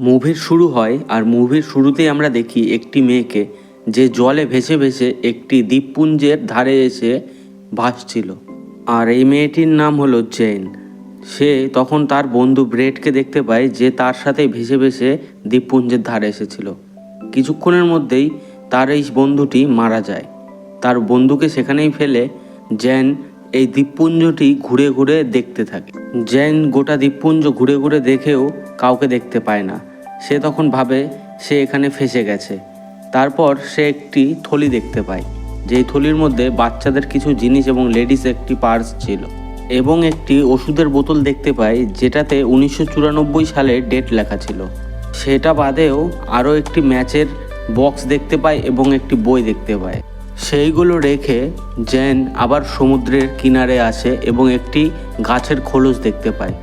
মুভির শুরু হয় আর মুভির শুরুতেই আমরা দেখি একটি মেয়েকে যে জলে ভেসে ভেসে একটি দ্বীপপুঞ্জের ধারে এসে ভাসছিল। আর এই মেয়েটির নাম হলো জেন সে তখন তার বন্ধু ব্রেডকে দেখতে পায় যে তার সাথে ভেসে ভেসে দ্বীপপুঞ্জের ধারে এসেছিল। কিছুক্ষণের মধ্যেই তার এই বন্ধুটি মারা যায়। তার বন্ধুকে সেখানেই ফেলে জেন এই দ্বীপপুঞ্জটি ঘুরে ঘুরে দেখতে থাকে। জেন গোটা দ্বীপপুঞ্জ ঘুরে ঘুরে দেখেও কাউকে দেখতে পায় না। সে তখন ভাবে সে এখানে ফেসে গেছে। তারপর সে একটি থলি দেখতে পায়। যেই থলির মধ্যে বাচ্চাদের কিছু জিনিস এবং লেডিস একটি পার্স ছিল এবং একটি ওষুধের বোতল দেখতে পায়, যেটাতে উনিশশো চুরানব্বই সালে ডেট লেখা ছিল। সেটা বাদেও আরও একটি ম্যাচের বক্স দেখতে পায় এবং একটি বই দেখতে পায়। সেইগুলো রেখে জেন আবার সমুদ্রের কিনারে আসে এবং একটি গাছের খোলস দেখতে পায়।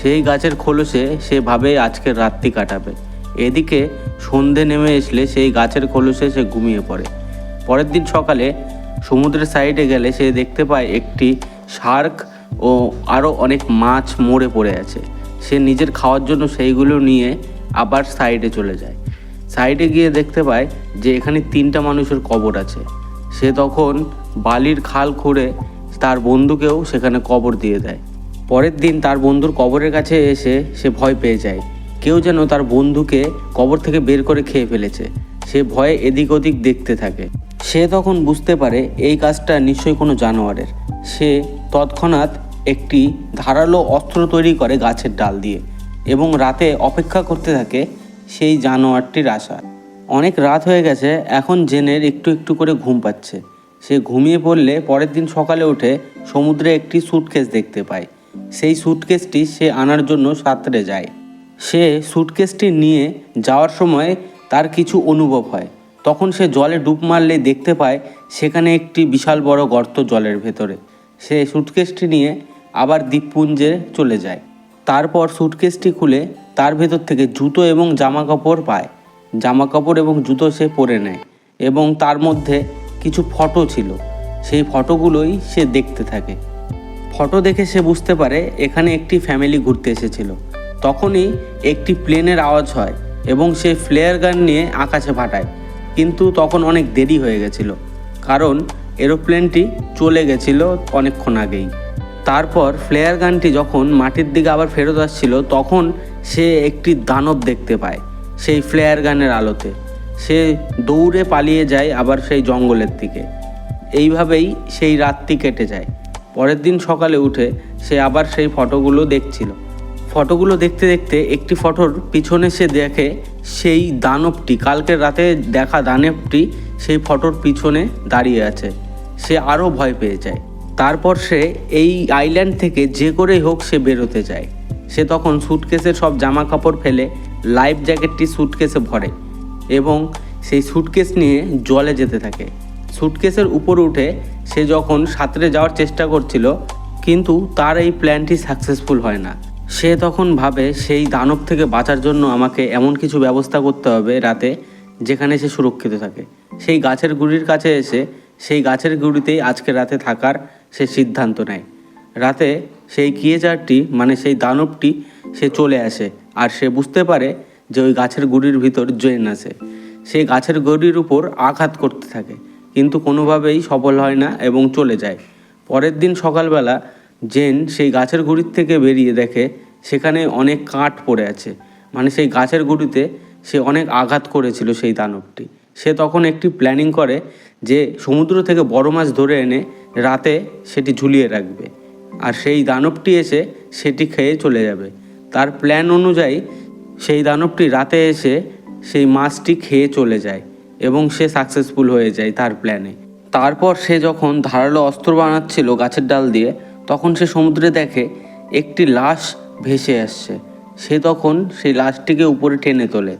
সেই গাছের খোলসে সে ভাবে আজকের রাত্রি কাটাবে। এদিকে সন্ধে নেমে আসলে সেই গাছের খোলসে সে ঘুমিয়ে পড়ে। পরের দিন সকালে সমুদ্রের সাইডে গেলে সে দেখতে পায় একটি শার্ক ও আরও অনেক মাছ মরে পড়ে আছে। সে নিজের খাওয়ার জন্য সেইগুলো নিয়ে আবার সাইডে চলে যায়। সাইডে গিয়ে দেখতে পায় যে এখানে তিনটা মানুষের কবর আছে। সে তখন বালির খাল খুঁড়ে তার বন্ধুকেও সেখানে কবর দিয়ে দেয়। পরের দিন তার বন্ধুর কবরের কাছে এসে সে ভয় পেয়ে যায়। কেউ যেন তার বন্ধুকে কবর থেকে বের করে খেয়ে ফেলেছে। সে ভয়ে এদিক ওদিক দেখতে থাকে। সে তখন বুঝতে পারে এই কাজটা নিশ্চয়ই কোনো জানোয়ারের। সে তৎক্ষণাৎ একটি ধারালো অস্ত্র তৈরি করে গাছের ডাল দিয়ে এবং রাতে অপেক্ষা করতে থাকে সেই জানোয়ারটির আশা অনেক রাত হয়ে গেছে, এখন জেনের একটু একটু করে ঘুম পাচ্ছে। সে ঘুমিয়ে পড়লে পরের দিন সকালে উঠে সমুদ্রে একটি সুটকেস দেখতে পায়। সেই সুটকেসটি সে আনার জন্য সাঁতরে যায়। সে সুটকেসটি নিয়ে যাওয়ার সময় তার কিছু অনুভব হয়। তখন সে জলে ডুব মারলে দেখতে পায় সেখানে একটি বিশাল বড় গর্ত জলের ভেতরে। সে সুটকেসটি নিয়ে আবার দ্বীপপুঞ্জে চলে যায়। তারপর সুটকেসটি খুলে তার ভেতর থেকে জুতো এবং জামা কাপড় পায়। জামা কাপড় এবং জুতো সে পরে নেয় এবং তার মধ্যে কিছু ফটো ছিল। সেই ফটোগুলোই সে দেখতে থাকে। ফটো দেখে সে বুঝতে পারে এখানে একটি ফ্যামিলি ঘুরতে এসেছিল। তখনই একটি প্লেনের আওয়াজ হয় এবং সে ফ্লেয়ার গান নিয়ে আকাশে ফাটায়। কিন্তু তখন অনেক দেরি হয়ে গেছিল, কারণ এরোপ্লেনটি চলে গেছিল অনেকক্ষণ আগেই। তারপর ফ্লেয়ার গানটি যখন মাটির দিকে আবার ফেরত আসছিল, তখন সে একটি দানব দেখতে পায়। সেই ফ্লেয়ার গানের আলোতে। সে দৌড়ে পালিয়ে যায় আবার সেই জঙ্গলের দিকে। এইভাবেই সেই রাতটি কেটে যায়। পরের দিন সকালে উঠে সে আবার সেই ফটোগুলো দেখছিল। ফটোগুলো দেখতে দেখতে একটি ফটোর পিছনে সে দেখে সেই দানবটি, কালকের রাতে দেখা দানবটি সেই ফটোর পিছনে দাঁড়িয়ে আছে। সে আরও ভয় পেয়ে যায়। তারপর সে এই আইল্যান্ড থেকে যে করেই হোক সে বেরোতে চায় সে তখন সুটকেসের সব জামা কাপড় ফেলে লাইফ জ্যাকেটটি সুটকেসে ভরে এবং সেই সুটকেস নিয়ে জলে যেতে থাকে। সুটকেসের উপর উঠে সে যখন সাঁতরে যাওয়ার চেষ্টা করছিল, কিন্তু তার এই প্ল্যানটি সাকসেসফুল হয় না। সে তখন ভাবে, সেই দানব থেকে বাঁচার জন্য আমাকে এমন কিছু ব্যবস্থা করতে হবে রাতে যেখানে সে সুরক্ষিত থাকে। সেই গাছের গুড়ির কাছে এসে সেই গাছের গুড়িতেই আজকে রাতে থাকার সে সিদ্ধান্ত নেয়। রাতে সেই কিয়েচারটি মানে সেই দানবটি, সে চলে আসে। আর সে বুঝতে পারে যে ওই গাছের গুড়ির ভিতর জেন আছে। সেই গাছের গুড়ির উপর আঘাত করতে থাকে, কিন্তু কোনোভাবেই সফল হয় না এবং চলে যায়। পরের দিন সকালবেলা জেন সেই গাছের গুড়ির থেকে বেরিয়ে দেখে সেখানে অনেক কাঠ পড়ে আছে। মানে সেই গাছের গুড়িতে সে অনেক আঘাত করেছিল সেই দানবটি। সে তখন একটি প্ল্যানিং করে যে সমুদ্র থেকে বড় মাছ ধরে এনে রাতে সেটি ঝুলিয়ে রাখবে। আর সেই দানবটি এসে সেটি খেয়ে চলে যাবে। তার প্ল্যান অনুযায়ী সেই দানবটি রাতে এসে সেই মাছটি খেয়ে চলে যায় এবং সে সাকসেসফুল হয়ে যায় তার প্ল্যানে তারপর সে যখন ধারালো অস্ত্র বানাচ্ছিল গাছের ডাল দিয়ে, তখন সে সমুদ্রে দেখে একটি লাশ ভেসে আসছে। সে তখন সেই লাশটিকে উপরে টেনে তোলে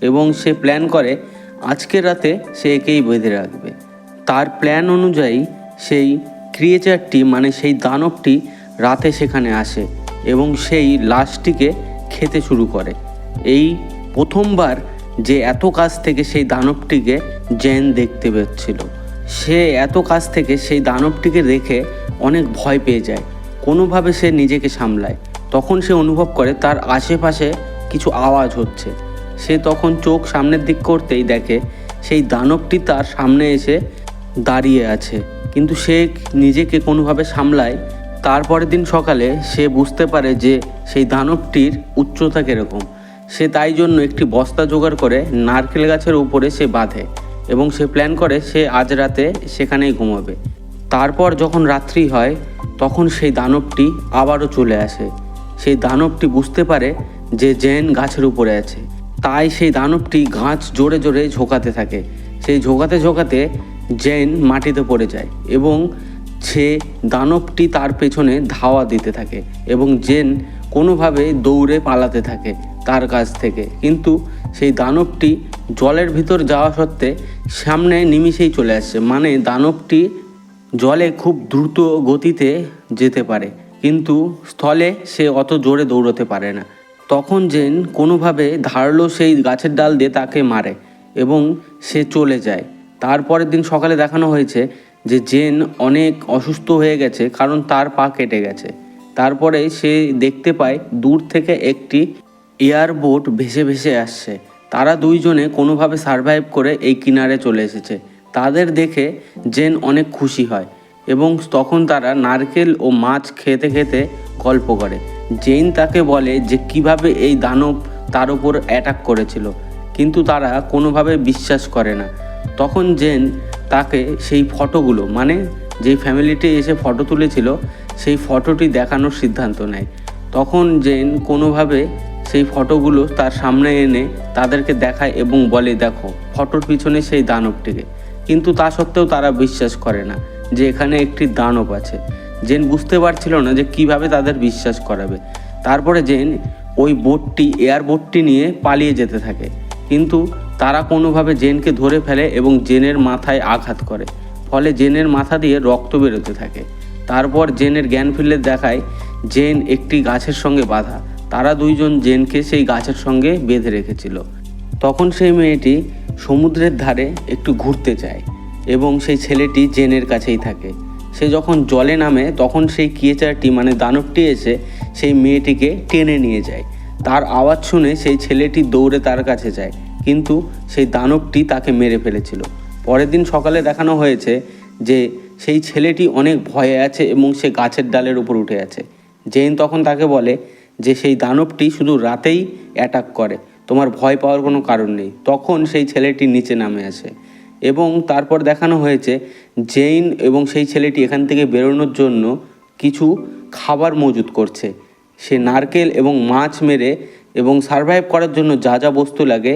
এবং সে প্ল্যান করে, আজকের রাতে সে একেই বেঁধে রাখবে। তার প্ল্যান অনুযায়ী সেই ক্রিয়েচারটি মানে সেই দানবটি, রাতে সেখানে আসে এবং সেই লাশটিকে খেতে শুরু করে। এই প্রথমবার যে এত কাছ থেকে সেই দানবটিকে জেন দেখতে পাচ্ছিল। সে এত কাছ থেকে সেই দানবটিকে দেখে অনেক ভয় পেয়ে যায়। কোনোভাবে সে নিজেকে সামলায়। তখন সে অনুভব করে তার আশেপাশে কিছু আওয়াজ হচ্ছে। সে তখন চোখ সামনের দিক করতেই দেখে সেই দানবটি তার সামনে এসে দাঁড়িয়ে আছে। কিন্তু সে নিজেকে কোনোভাবে সামলায়। তারপরের দিন সকালে সে বুঝতে পারে যে সেই দানবটির উচ্চতা কীরকম। সে তাই জন্য একটি বস্তা জোগাড় করে নারকেল গাছের উপরে সে বাঁধে এবং সে প্ল্যান করে সে আজ রাতে সেখানেই ঘুমাবে। তারপর যখন রাত্রি হয়, তখন সেই দানবটি আবারও চলে আসে। সেই দানবটি বুঝতে পারে যে জেন গাছের উপরে আছে। তাই সেই দানবটি গাছ জোরে জোরে ঝোকাতে থাকে। সেই ঝোকাতে ঝোকাতে জেন মাটিতে পড়ে যায় এবং সে দানবটি তার পেছনে ধাওয়া দিতে থাকে এবং জেন কোনোভাবে দৌড়ে পালাতে থাকে তার কাছ থেকে। কিন্তু সেই দানবটি জলের ভিতর যাওয়া সত্ত্বে সামনে নিমিষেই চলে আসছে মানে দানবটি জলে খুব দ্রুত গতিতে যেতে পারে, কিন্তু স্থলে সে অত জোরে দৌড়তে পারে না। তখন জেন কোনোভাবে ধারালো সেই গাছের ডাল দিয়ে তাকে মারে এবং সে চলে যায়। তারপরের দিন সকালে দেখানো হয়েছে যে জেন অনেক অসুস্থ হয়ে গেছে, কারণ তার পা কেটে গেছে। তারপরে সে দেখতে পায় দূর থেকে একটি এয়ারবোট ভেসে ভেসে আসছে। তারা দুইজনে কোনোভাবে সারভাইভ করে এই কিনারে চলে এসেছে। তাদের দেখে জেন অনেক খুশি হয় এবং তখন তারা নারকেল ও মাছ খেতে খেতে গল্প করে। জেন তাকে বলে যে কীভাবে এই দানব তার উপর অ্যাটাক করেছিল, কিন্তু তারা কোনোভাবে বিশ্বাস করে না। তখন জেন তাকে সেই ফটোগুলো মানে যেই ফ্যামিলিটি এসে ফটো তুলেছিল, সেই ফটোটি দেখানোর সিদ্ধান্ত নেয়। তখন জেন কোনোভাবে সেই ফটোগুলো তার সামনে এনে তাদেরকে দেখায় এবং বলে, দেখো, ফটোর পিছনে সেই দানবটিকে। কিন্তু তা সত্ত্বেও তারা বিশ্বাস করে না যে এখানে একটি দানব আছে। জেন বুঝতে পারছিল না যে কীভাবে তাদের বিশ্বাস করাবে। তারপরে জেন ওই বোটটি, এয়ার বোটটি নিয়ে পালিয়ে যেতে থাকে। কিন্তু তারা কোনোভাবে জেনকে ধরে ফেলে এবং জেনের মাথায় আঘাত করে, ফলে জেনের মাথা দিয়ে রক্ত বেরোতে থাকে। তারপর জেনের জ্ঞান ফিরলে দেখায় জেন একটি গাছের সঙ্গে বাঁধা। তারা দুইজন জেনকে সেই গাছের সঙ্গে বেঁধে রেখেছিল। তখন সেই মেয়েটি সমুদ্রের ধারে একটু ঘুরতে যায় এবং সেই ছেলেটি জেনের কাছেই থাকে। সে যখন জলে নামে, তখন সেই কিয়েচারটি মানে দানবটি এসে সেই মেয়েটিকে টেনে নিয়ে যায়। তার আওয়াজ শুনে সেই ছেলেটি দৌড়ে তার কাছে যায়। কিন্তু সেই দানবটি তাকে মেরে ফেলেছিল। পরের দিন সকালে দেখানো হয়েছে যে সেই ছেলেটি অনেক ভয়ে আছে এবং সে গাছের ডালের উপর উঠে আছে। জেন তখন তাকে বলে যে, সেই দানবটি শুধু রাতেই অ্যাটাক করে। তোমার ভয় পাওয়ার কোনো কারণ নেই। তখন সেই ছেলেটি নিচে নামে আসে এবং তারপর দেখানো হয়েছে জেইন এবং সেই ছেলেটি এখান থেকে বেরোনোর জন্য কিছু খাবার মজুত করছে। সে নারকেল এবং মাছ মেরে এবং সারভাইভ করার জন্য যা যা বস্তু লাগে,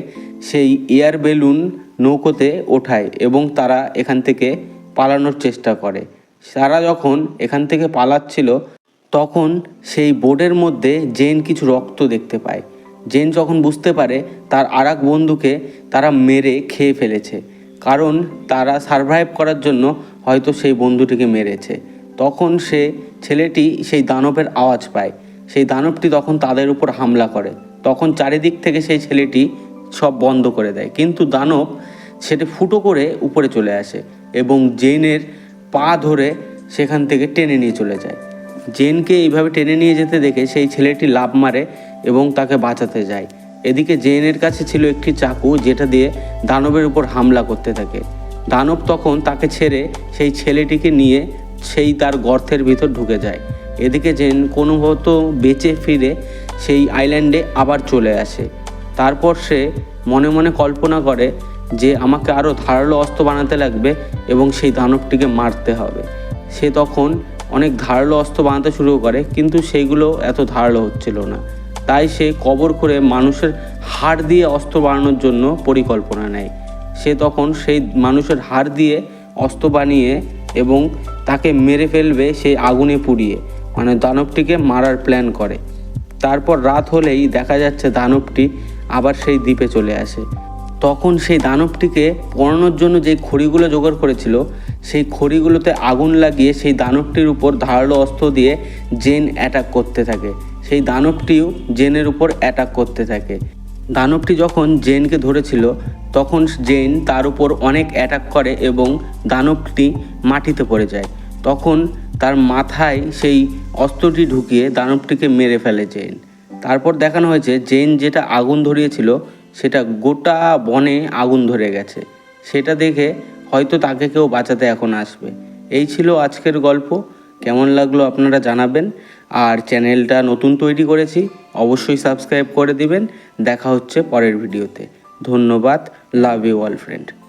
সেই এয়ার বেলুন নৌকোতে ওঠায় এবং তারা এখান থেকে পালানোর চেষ্টা করে। তারা যখন এখান থেকে পালাচ্ছিল, তখন সেই বোর্ডের মধ্যে জেন কিছু রক্ত দেখতে পায়। জেন যখন বুঝতে পারে, তার আর এক বন্ধুকে তারা মেরে খেয়ে ফেলেছে, কারণ তারা সারভাইভ করার জন্য হয়তো সেই বন্ধুটিকে মেরেছে। তখন সে ছেলেটি সেই দানবের আওয়াজ পায়। সেই দানবটি তখন তাদের উপর হামলা করে। তখন চারিদিক থেকে সেই ছেলেটি সব বন্ধ করে দেয়। কিন্তু দানব সেটা ফুটো করে উপরে চলে আসে এবং জেনের পা ধরে সেখান থেকে টেনে নিয়ে চলে যায়। জেনকে এইভাবে টেনে নিয়ে যেতে দেখে সেই ছেলেটি লাভ মারে এবং তাকে বাঁচাতে যায়। এদিকে জেনের কাছে ছিল একটি চাকু যেটা দিয়ে দানবের উপর হামলা করতে থাকে। দানব তখন তাকে ছেড়ে সেই ছেলেটিকে নিয়ে সেই তার গর্তের ভিতর ঢুকে যায়। এদিকে জেন কোনোমতো বেঁচে ফিরে সেই আইল্যান্ডে আবার চলে আসে। তারপর সে মনে মনে কল্পনা করে যে আমাকে আরও ধারালো অস্ত্র বানাতে লাগবে এবং সেই দানবটিকে মারতে হবে। সে তখন অনেক ধারালো অস্ত্র বানাতে শুরু করে, কিন্তু সেইগুলো এত ধারালো হচ্ছিল না। তাই সে কবর করে মানুষের হাড় দিয়ে অস্ত্র বানানোর জন্য পরিকল্পনা নেয়। সে তখন সেই মানুষের হাড় দিয়ে অস্ত্র বানিয়ে এবং তাকে মেরে ফেলবে সেই আগুনে পুড়িয়ে। মানে দানবটিকে মারার প্ল্যান করে। তারপর রাত হলেই দেখা যাচ্ছে দানবটি আবার সেই দ্বীপে চলে আসে। তখন সেই দানবটিকে পড়ানোর জন্য যে খড়িগুলো জোগাড় করেছিল, সেই খড়িগুলোতে আগুন লাগিয়ে সেই দানবটির উপর ধারালো অস্ত্র দিয়ে জেন অ্যাটাক করতে থাকে। সেই দানবটিও জেনের উপর অ্যাটাক করতে থাকে। দানবটি যখন জেনকে ধরেছিল, তখন জেন তার উপর অনেক অ্যাটাক করে এবং দানবটি মাটিতে পড়ে যায়। তখন তার মাথায় সেই অস্ত্রটি ঢুকিয়ে দানবটিকে মেরে ফেলে জেন তারপর দেখানো হয়েছে জেন যেটা আগুন ধরিয়েছিল, সেটা গোটা বনে আগুন ধরে গেছে। সেটা দেখে হয়তো তাকে কেউ বাঁচাতে এখন আসবে। এই ছিল আজকের গল্প। কেমন লাগল আপনারা জানাবেন। আর চ্যানেলটা নতুন তৈরি করেছি, অবশ্যই সাবস্ক্রাইব করে দিবেন। দেখা হচ্ছে পরের ভিডিওতে। ধন্যবাদ। Love you all, friend.